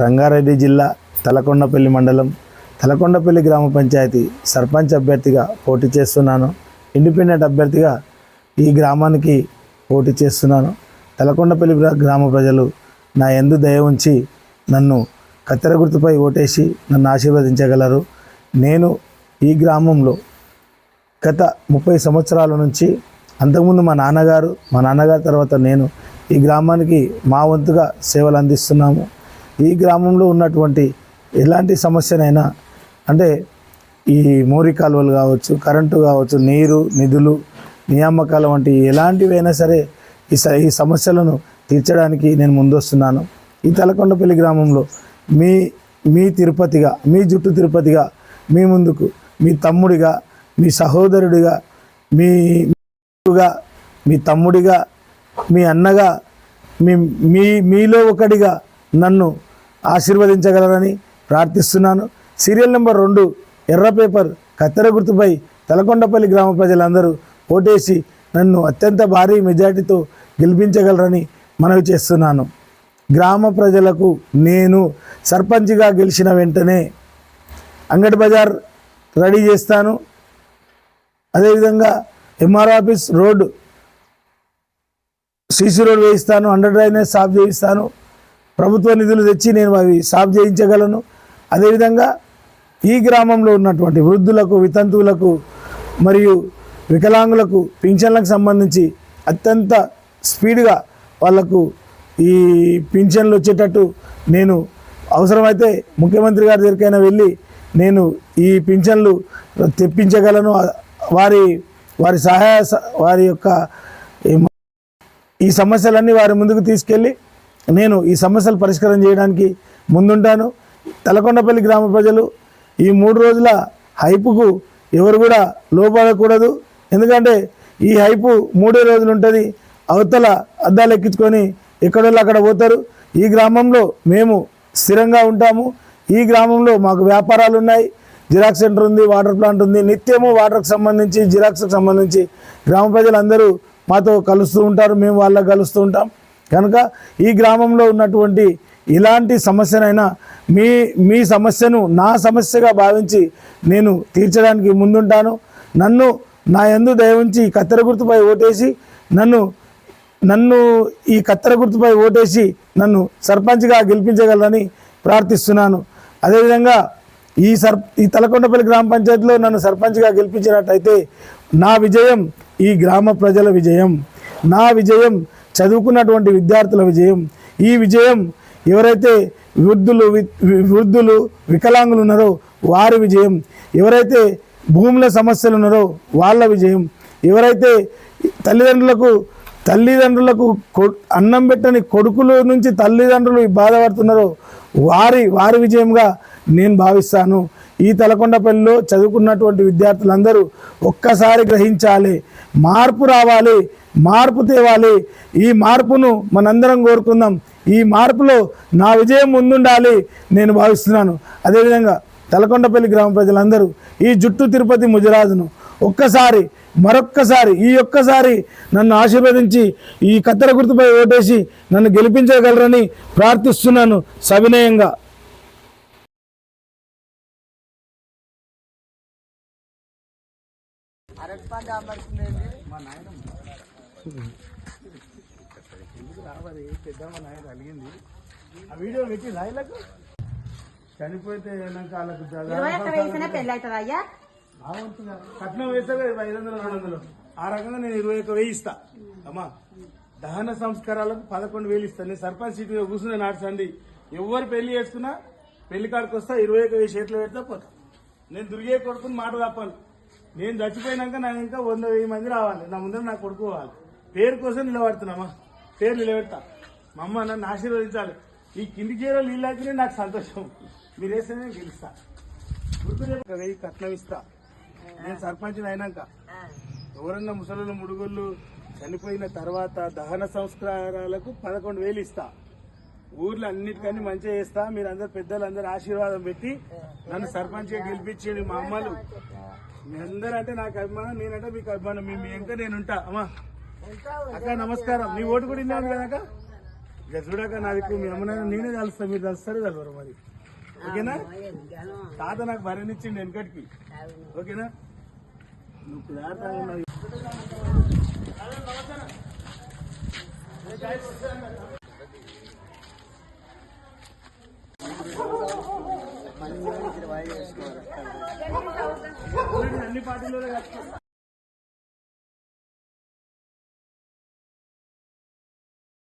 రంగారెడ్డి జిల్లా తలకొండపల్లి మండలం తలకొండపల్లి గ్రామ పంచాయతీ సర్పంచ్ అభ్యర్థిగా పోటీ చేస్తున్నాను. ఇండిపెండెంట్ అభ్యర్థిగా ఈ గ్రామానికి పోటీ చేస్తున్నాను. తలకొండపల్లి గ్రామ ప్రజలు నా ఎందు దయ ఉంచి నన్ను కత్తెర గుర్తుపై ఓటేసి నన్ను ఆశీర్వదించగలరు. నేను ఈ గ్రామంలో గత ముప్పై సంవత్సరాల నుంచి అంతకుముందు మా నాన్నగారు మా నాన్నగారి తర్వాత నేను ఈ గ్రామానికి మా వంతుగా సేవలు అందిస్తున్నాము. ఈ గ్రామంలో ఉన్నటువంటి ఎలాంటి సమస్యనైనా అంటే ఈ మోరి కాలువలు కావచ్చు కరెంటు కావచ్చు నీరు నిధులు నియామకాలు వంటి ఎలాంటివైనా సరే ఈ స ఈ సమస్యలను తీర్చడానికి నేను ముందొస్తున్నాను. ఈ తలకొండపల్లి గ్రామంలో మీ మీ తిరుపతిగా మీ జుట్టు తిరుపతిగా మీ ముందుకు మీ తమ్ముడిగా మీ సహోదరుడిగా మీ మీ తమ్ముడిగా మీ అన్నగా మీ మీ మీలో ఒకడిగా నన్ను ఆశీర్వదించగలరని ప్రార్థిస్తున్నాను. సీరియల్ నెంబర్ రెండు ఎర్ర పేపర్ కత్తెర గుర్తుపై తలకొండపల్లి గ్రామ ప్రజలందరూ ఓటేసి నన్ను అత్యంత భారీ మెజార్టీతో గెలిపించగలరని మనవి చేస్తున్నాను. గ్రామ ప్రజలకు నేను సర్పంచ్గా గెలిచిన వెంటనే అంగడి బజార్ రెడీ చేస్తాను. అదేవిధంగా MR office road CC road వేయిస్తాను under drainage సాఫ్ చేయిస్తాను. ప్రభుత్వ నిధులు తెచ్చి నేను అవి సాఫ్ చేయించగలను. అదేవిధంగా ఈ గ్రామంలో ఉన్నటువంటి వృద్ధులకు వితంతువులకు మరియు వికలాంగులకు పింఛన్లకు సంబంధించి అత్యంత స్పీడ్గా వాళ్ళకు ఈ పింఛన్లు వచ్చేటట్టు నేను అవసరమైతే ముఖ్యమంత్రి గారి దగ్గరికైనా వెళ్ళి నేను ఈ పింఛన్లు తెప్పించగలను. వారి వారి సహాయ స- వారి యొక్క ఈ సమస్యలన్నీ వారి ముందుకు తీసుకెళ్ళి నేను ఈ సమస్యలు పరిష్కారం చేయడానికి ముందుంటాను. తలకొండపల్లి గ్రామ ప్రజలు ఈ మూడు రోజుల హైపుకు ఎవరు కూడా లోపడకూడదు. ఎందుకంటే ఈ హైపు మూడే రోజులు ఉంటుంది. అవతల అద్దాలు ఎక్కించుకొని ఎక్కడోళ్ళు అక్కడ పోతారు. ఈ గ్రామంలో మేము స్థిరంగా ఉంటాము. ఈ గ్రామంలో మాకు వ్యాపారాలు ఉన్నాయి. జిరాక్స్ సెంటర్ ఉంది వాటర్ ప్లాంట్ ఉంది. నిత్యము వాటర్కి సంబంధించి జిరాక్స్కి సంబంధించి గ్రామ ప్రజలందరూ మాతో కలుస్తూ ఉంటారు. మేము వాళ్ళకి కలుస్తూ ఉంటాం. కనుక ఈ గ్రామంలో ఉన్నటువంటి ఇలాంటి సమస్యనైనా మీ మీ సమస్యను నా సమస్యగా భావించి నేను తీర్చడానికి ముందుంటాను. నన్ను నా యందు దయ ఉంచి కత్తెర గుర్తుపై ఓటేసి నన్ను నన్ను ఈ కత్తెర గుర్తుపై ఓటేసి నన్ను సర్పంచ్గా గెలిపించగలరని ప్రార్థిస్తున్నాను. అదేవిధంగా ఈ సర్ ఈ తలకొండపల్లి గ్రామ పంచాయతీలో నన్ను సర్పంచ్గా గెలిపించినట్టయితే నా విజయం ఈ గ్రామ ప్రజల విజయం. నా విజయం చదువుకున్నటువంటి విద్యార్థుల విజయం. ఈ విజయం ఎవరైతే వృద్ధులు వి- వృద్ధులు వికలాంగులు ఉన్నారో వారి విజయం. ఎవరైతే భూముల సమస్యలు ఉన్నారో వాళ్ళ విజయం. ఎవరైతే తల్లిదండ్రులకు తల్లిదండ్రులకు అన్నం పెట్టని కొడుకుల నుంచి తల్లిదండ్రులు బాధపడుతున్నారో వారి వారి విజయంగా నేను భావిస్తాను. ఈ తలకొండపల్లిలో చదువుకున్నటువంటి విద్యార్థులందరూ ఒక్కసారి గ్రహించాలి. మార్పు రావాలి మార్పు తేవాలి. ఈ మార్పును మనందరం కోరుకుందాం. ఈ మార్పులో నా విజయం ముందుండాలి నేను భావిస్తున్నాను. అదేవిధంగా తలకొండపల్లి గ్రామ ప్రజలందరూ ఈ జుట్టు తిరుపతి ముజరాజును ఒక్కసారి మరొక్కసారి ఈ ఒక్కసారి నన్ను ఆశీర్వదించి ఈ కత్తెర గుర్తుపై ఓటేసి నన్ను గెలిపించగలరని ప్రార్థిస్తున్నాను సవినయంగా. ఆ వీడియో పెట్టి రాయలకు? చనిపోతే వాళ్ళకు? కట్నం వేస్తే ఐదు వందలు రెండు వందలు. ఆ రకంగా నేను ఇరవై ఒక్క వెయ్యి ఇస్తా. అమ్మా దహన సంస్కారాలకు పదకొండు వేలు ఇస్తాను నేను సర్పంచ్ సీట్ మీద కూర్చుని నాడుచండి ఎవరు పెళ్ళి చేసుకున్నా పెళ్ళి కాడికి వస్తా ఇరవై ఒక్క వెయ్యి చేతిలో పెడితే పోతా. నేను దుర్గే కొడుకుని మాట తప్పను. నేను చచ్చిపోయినాక నాకు ఇంకా వంద వెయ్యి మంది రావాలి. నా ముందర నా కొడుకు పోవాలి. పేరు కోసం నిలబడుతున్నామా? పేరు నిలబెడతా. మా అమ్మ నన్ను ఆశీర్వదించాలి. ఈ కింది చీరలు నీళ్ళకినే నాకు సంతోషం. మీరు వేస్తేనే నేను గెలుస్తా. గుర్తులే ఒక వెయ్యి కట్నం ఇస్తా. నేను సర్పంచ్ అయినాక. ఎవరన్నా ముసలు ముడుగుళ్ళు చనిపోయిన తర్వాత దహన సంస్కారాలకు పదకొండు వేలు ఇస్తా. ఊర్లో అన్నిటికన్నీ మంచిగా చేస్తా. మీరు అందరు పెద్దలందరూ ఆశీర్వాదం పెట్టి నన్ను సర్పంచ్గా గెలిపించేది మా అమ్మలు. మీ అందరూ అంటే నాకు అభిమానం నేనంటే మీకు అభిమానం. మీ మీ ఇంకా నేను ఉంటా అమ్మా అక్క నమస్కారం. నీ ఓటు కూడా ఇన్నాను కదా అక్క? ఇక చూడక నా దిక్కు మీ అమ్మనైనా నేనే కలుస్తా. మీరు కలుస్తారు కలవరు మరి. ఓకేనా? తాత నాకు భరణిచ్చిండు వెనకటికి. ఓకేనా? నువ్వు ఉన్నావు. అన్ని పార్టీలో